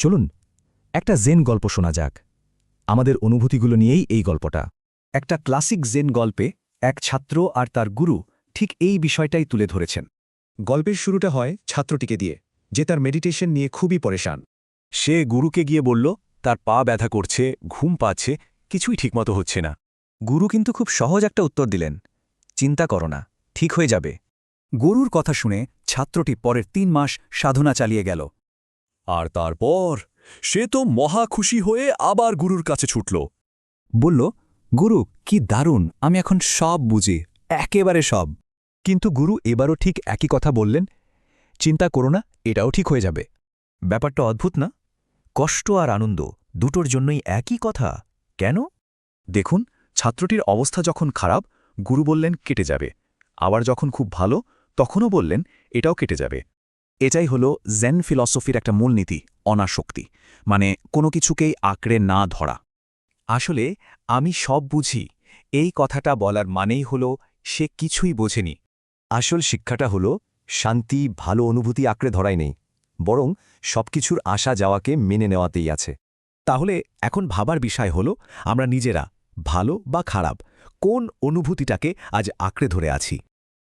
চলুন, একটা জেন গল্প শোনা যাক। আমাদের অনুভূতিগুলো নিয়েই এই গল্পটা। একটা ক্লাসিক জেন গল্পে এক ছাত্র আর তার গুরু ঠিক এই বিষয়টাই তুলে ধরেছেন। গল্পের শুরুটা হয় ছাত্রটিকে দিয়ে, যে তার মেডিটেশন নিয়ে খুবই পরেশান। সে গুরুকে গিয়ে বলল, তার পা ব্যথা করছে, ঘুম পাচ্ছে, কিছুই ঠিকমতো হচ্ছে না। গুরু কিন্তু খুব সহজ একটা উত্তর দিলেন, চিন্তা করো না, ঠিক হয়ে যাবে। গরুর কথা শুনে ছাত্রটি পরের তিন মাস সাধনা চালিয়ে গেল। আর তারপর সে তো মহা খুশি হয়ে আবার গুরুর কাছে ছুটল। বলল, গুরু, কি দারুণ, আমি এখন সব বুঝি, একেবারে সব। কিন্তু গুরু এবারও ঠিক একই কথা বললেন, চিন্তা করো না, এটাও ঠিক হয়ে যাবে। ব্যাপারটা অদ্ভুত না? কষ্ট আর আনন্দ দুটোর জন্যই একই কথা, কেন? দেখুন, ছাত্রটির অবস্থা যখন খারাপ, গুরু বললেন, কেটে যাবে। আবার যখন খুব ভালো, তখনও বললেন, এটাও কেটে যাবে। এটাই হল জেন ফিলসফির একটা মূলনীতি, অনাসক্তি মানে কোনো কিছুকেই আঁকড়ে না ধরা। আসলে আমি সব বুঝি, এই কথাটা বলার মানেই হল সে কিছুই বোঝেনি। আসল শিক্ষাটা হল শান্তি, ভালো অনুভূতি আঁকড়ে ধরাই নেই, বরং সবকিছুর আসা যাওয়াকে মেনে নেওয়াতেই আছে। তাহলে এখন ভাবার বিষয় হল আমরা নিজেরা ভালো বা খারাপ, কোন অনুভূতিটাকে আজ আঁকড়ে ধরে আছি?